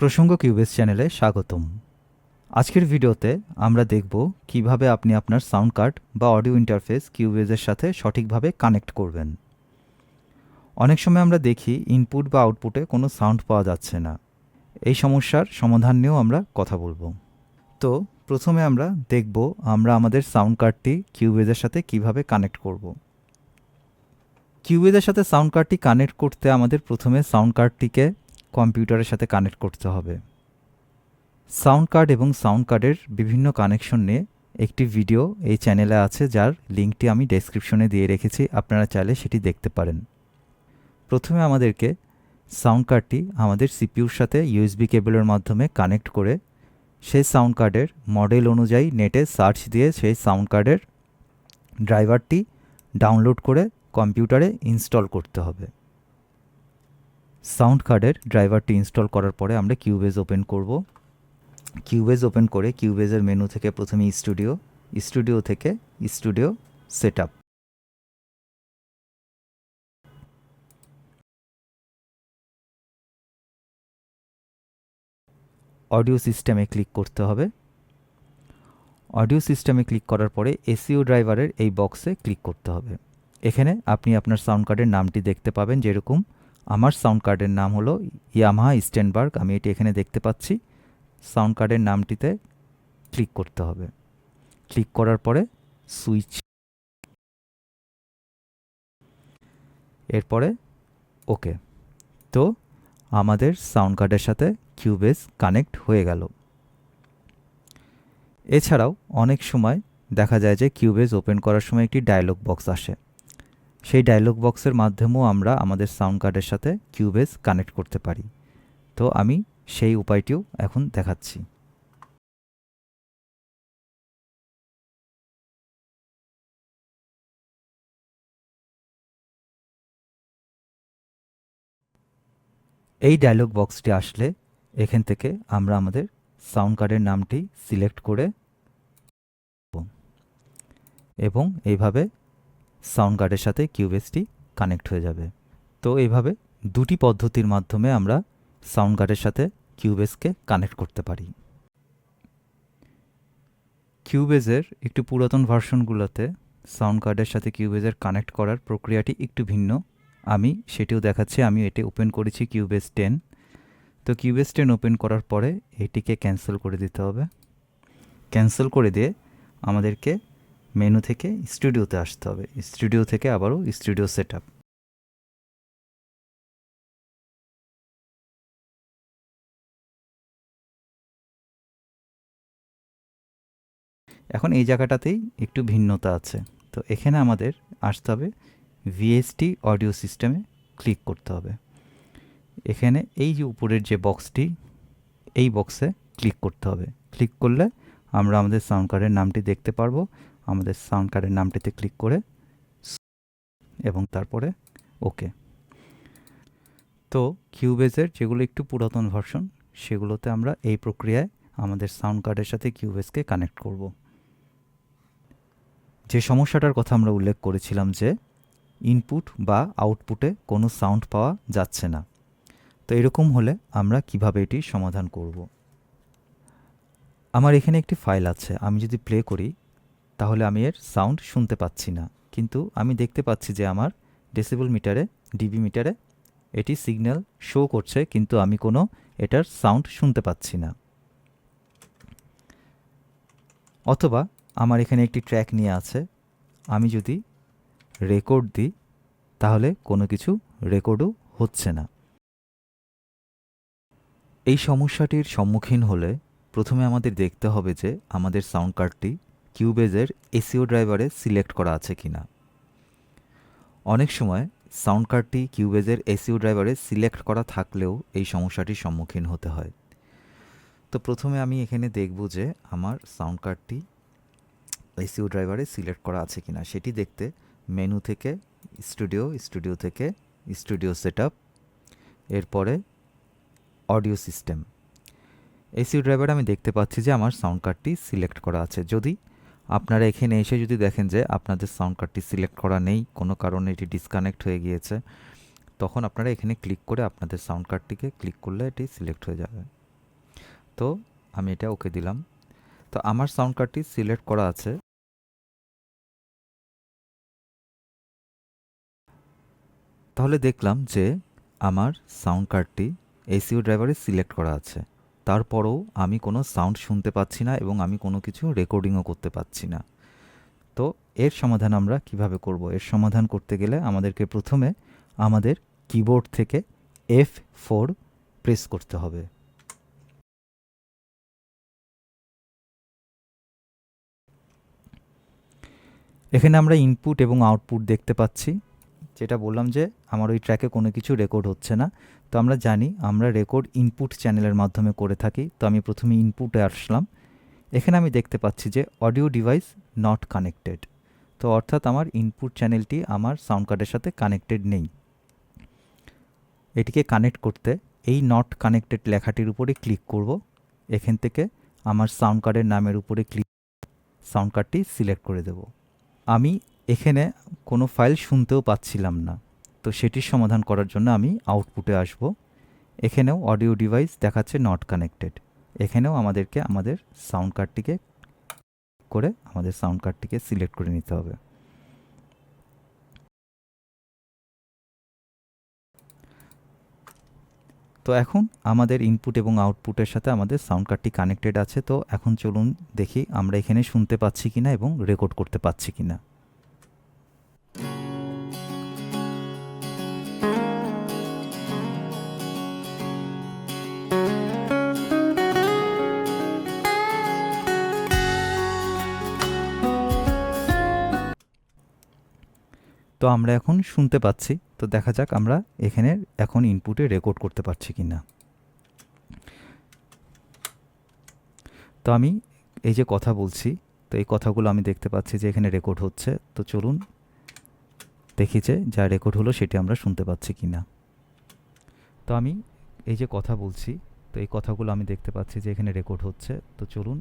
প্রসঙ্গ কিউবেস চ্যানেলে স্বাগতম। আজকের ভিডিওতে আমরা দেখব কীভাবে আপনি আপনার সাউন্ড কার্ড বা অডিও ইন্টারফেস কিউবেজের সাথে সঠিকভাবে কানেক্ট করবেন। অনেক সময় আমরা দেখি ইনপুট বা আউটপুটে কোনো সাউন্ড পাওয়া যাচ্ছে না। এই সমস্যার সমাধান নিয়েও আমরা কথা বলব। তো প্রথমে আমরা দেখব আমরা আমাদের সাউন্ড কার্ডটি কিউবেজের সাথে কীভাবে কানেক্ট করব। কিউবেজের সাথে সাউন্ড কার্ডটি কানেক্ট করতে আমাদের প্রথমে সাউন্ড কার্ডটিকে কম্পিউটারের সাথে কানেক্ট করতে হবে। সাউন্ড কার্ড এবং সাউন্ড কার্ডের বিভিন্ন কানেকশন নিয়ে একটি ভিডিও এই চ্যানেলে আছে, যার লিঙ্কটি আমি ডেসক্রিপশনে দিয়ে রেখেছি, আপনারা চাইলে সেটি দেখতে পারেন। প্রথমে আমাদেরকে সাউন্ড কার্ডটি আমাদের সিপিউর সাথে ইউএসবি কেবলের মাধ্যমে কানেক্ট করে সেই সাউন্ড কার্ডের মডেল অনুযায়ী নেটে সার্চ দিয়ে সেই সাউন্ড কার্ডের ড্রাইভারটি ডাউনলোড করে কম্পিউটারে ইনস্টল করতে হবে। সাউন্ড কার্ডের ড্রাইভারটি ইনস্টল করার পরে আমরা কিউবেজ ওপেন করব। কিউবেজ ওপেন করে কিউবেজের মেনু থেকে প্রথমে স্টুডিও স্টুডিও থেকে স্টুডিও সেট আপ অডিও সিস্টেমে ক্লিক করতে হবে। অডিও সিস্টেমে ক্লিক করার পরে এসিও ড্রাইভারের এই বক্সে ক্লিক করতে হবে। এখানে আপনি আপনার সাউন্ড কার্ডের নামটি দেখতে পাবেন যেরকম আমার সাউন্ড কার্ডের নাম হলো ইয়ামাহা স্টেনবার্গ আমি এটি এখানে দেখতে পাচ্ছি। সাউন্ড কার্ডের নামটিতে ক্লিক করতে হবে। ক্লিক করার পরে সুইচ এরপরে ওকে তো আমাদের সাউন্ড কার্ডের সাথে কিউবেস কানেক্ট হয়ে গেল। এছাড়াও অনেক সময় দেখা যায় যে কিউবেজ ওপেন করার সময় একটি ডায়লগ বক্স আসে। সেই ডায়লগ বক্সের মাধ্যমেও আমরা আমাদের সাউন্ড কার্ডের সাথে কিউবেজ কানেক্ট করতে পারি। তো আমি সেই উপায়টিও এখন দেখাচ্ছি। এই ডায়লগ বক্সটি আসলে এখান থেকে আমরা আমাদের সাউন্ড কার্ডের নামটি সিলেক্ট করে এবং এইভাবে সাউন্ড কার্ডের সাথে কিউবেসটি কানেক্ট হয়ে যাবে। তো এইভাবে দুটি পদ্ধতির মাধ্যমে আমরা সাউন্ড কার্ডের সাথে কিউবেসকে কানেক্ট করতে পারি। কিউবেজের একটু পুরাতন ভার্সনগুলোতে সাউন্ড কার্ডের সাথে কিউবেজের কানেক্ট করার প্রক্রিয়াটি একটু ভিন্ন। আমি সেটিও দেখাচ্ছি, আমি এটি ওপেন করেছি কিউবেস টেন তো কিউবেস টেন ওপেন করার পরে এটিকে ক্যান্সেল করে দিতে হবে। ক্যান্সেল করে দিয়ে আমাদেরকে মেনু থেকে স্টুডিওতে আসতে হবে। স্টুডিও থেকে আবারও স্টুডিও সেট আপ এখন এই জায়গাটাতেই একটু ভিন্নতা আছে। তো এখানে আমাদের আসতে হবে ভিএসটি অডিও সিস্টেমে ক্লিক করতে হবে। এখানে এই যে উপরের যে বক্সটি এই বক্সে ক্লিক করতে হবে। ক্লিক করলে আমরা আমাদের সাউন্ড কার্ডের নামটি দেখতে পারব। আমাদের সাউন্ড কার্ডের নামটিতে ক্লিক করে এবং তারপরে ওকে তো কিউবেজের যেগুলো একটু পুরাতন ভার্সন সেগুলোতে আমরা এই প্রক্রিয়ায় আমাদের সাউন্ড কার্ডের সাথে কিউবেজকে কানেক্ট করব। যে সমস্যাটার কথা আমরা উল্লেখ করেছিলাম যে ইনপুট বা আউটপুটে কোনো সাউন্ড পাওয়া যাচ্ছে না। তো এরকম হলে আমরা কীভাবে এটি সমাধান করব? আমার এখানে একটি ফাইল আছে, আমি যদি প্লে করি তাহলে আমি এর সাউন্ড শুনতে পাচ্ছি না। কিন্তু আমি দেখতে পাচ্ছি যে আমার ডেসিবল মিটারে ডিবি মিটারে এটি সিগন্যাল শো করছে, কিন্তু আমি কোনো এটার সাউন্ড শুনতে পাচ্ছি না। অথবা আমার এখানে একটি ট্র্যাক নিয়ে আছে। আমি যদি রেকর্ড দিই, তাহলে কোনো কিছু রেকর্ডও হচ্ছে না। এই সমস্যাটির সম্মুখীন হলে প্রথমে আমাদের দেখতে হবে যে আমাদের সাউন্ড কার্ডটি কিউবেজের এসিও ড্রাইভারে সিলেক্ট করা আছে কি না? অনেক সময় সাউন্ড কার্ডটি কিউবেজের এসিও ড্রাইভারে সিলেক্ট করা থাকলেও এই সমস্যাটির সম্মুখীন হতে হয়। তো প্রথমে আমি এখানে দেখব যে আমার সাউন্ড কার্ডটি এসিও ড্রাইভারে সিলেক্ট করা আছে কি না। সেটি দেখতে মেনু থেকে স্টুডিও স্টুডিও থেকে স্টুডিও সেট আপ এরপরে অডিও সিস্টেম। এসিও ড্রাইভার আমি দেখতে পাচ্ছি যে আমার সাউন্ড কার্ডটি সিলেক্ট করা আছে। যদি আপনারা এখানে এসে যদি দেখেন যে আপনাদের সাউন্ড কার্ডটি সিলেক্ট করা নেই, কোনো কারণে এটি ডিসকানেক্ট হয়ে গিয়েছে, তখন আপনারা এখানে ক্লিক করে আপনাদের সাউন্ড কার্ডটিকে ক্লিক করলে এটি সিলেক্ট হয়ে যাবে। তো আমি এটা ওকে দিলাম। তো আমার সাউন্ড কার্ডটি সিলেক্ট করা আছে। তাহলে দেখলাম যে আমার সাউন্ড কার্ডটি এসিও ড্রাইভারে সিলেক্ট করা আছে। তারপরেও আমি কোনো সাউন্ড শুনতে পাচ্ছি না এবং আমি কোনো কিছু রেকর্ডিংও করতে পাচ্ছি না। তো এর সমাধান আমরা কীভাবে করব? এর সমাধান করতে গেলে আমাদেরকে প্রথমে আমাদের কিবোর্ড থেকে এফ ফোর প্রেস করতে হবে। এখানে আমরা ইনপুট এবং আউটপুট দেখতে পাচ্ছি। যেটা বললাম যে আমার ওই ট্র্যাকে কোনো কিছু রেকর্ড হচ্ছে না। তো আমরা জানি, আমরা রেকর্ড ইনপুট চ্যানেলের মাধ্যমে করে থাকি। তো আমি প্রথমে ইনপুটে আসলাম। এখানে আমি দেখতে পাচ্ছি যে অডিও ডিভাইস নট কানেক্টেড তো অর্থাৎ আমার ইনপুট চ্যানেলটি আমার সাউন্ড কার্ডের সাথে কানেক্টেড নেই। এটিকে কানেক্ট করতে এই নট কানেক্টেড লেখাটির উপরে ক্লিক করব। এখান থেকে আমার সাউন্ড কার্ডের নামের উপরে ক্লিক সাউন্ড কার্ডটি সিলেক্ট করে দেব। আমি এখানে কোনো ফাইল শুনতেও পাচ্ছিলাম না। তো সেটির সমাধান করার জন্য আমি আউটপুটে আসব। এখানেও অডিও ডিভাইস দেখাচ্ছে নট কানেক্টেড এখানেও আমাদেরকে আমাদের সাউন্ড কার্ডটিকে করে আমাদের সাউন্ড কার্ডটিকে সিলেক্ট করে নিতে হবে। তো এখন আমাদের ইনপুট এবং আউটপুটের সাথে আমাদের সাউন্ড কার্ডটি কানেক্টেড আছে। তো এখন চলুন দেখি আমরা এখানে শুনতে পাচ্ছি কিনা এবং রেকর্ড করতে পাচ্ছি কিনা। তো আমরা এখন শুনতে পাচ্ছি। তো দেখা যাক আমরা এখানে এখন ইনপুটে রেকর্ড করতে পারছি কি না তো আমি এই যে কথা বলছি, তো এই কথাগুলো আমি দেখতে পাচ্ছি যে এখানে রেকর্ড হচ্ছে। তো চলুন দেখি যে যা রেকর্ড হলো সেটি আমরা শুনতে পাচ্ছি কি না তো আমি এই যে কথা বলছি, তো এই কথাগুলো আমি দেখতে পাচ্ছি যে এখানে রেকর্ড হচ্ছে। তো চলুন।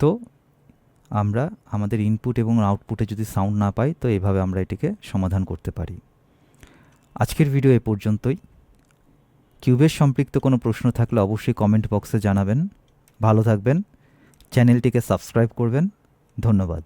তো আমরা আমাদের ইনপুট এবং আউটপুটে যদি সাউন্ড না পাই, তো এভাবে আমরা এটিকে সমাধান করতে পারি। আজকের ভিডিও এ পর্যন্তই। কিউবের সম্পৃক্ত কোনো প্রশ্ন থাকলে অবশ্যই কমেন্ট বক্সে জানাবেন। ভালো থাকবেন। চ্যানেলটিকে সাবস্ক্রাইব করবেন। ধন্যবাদ।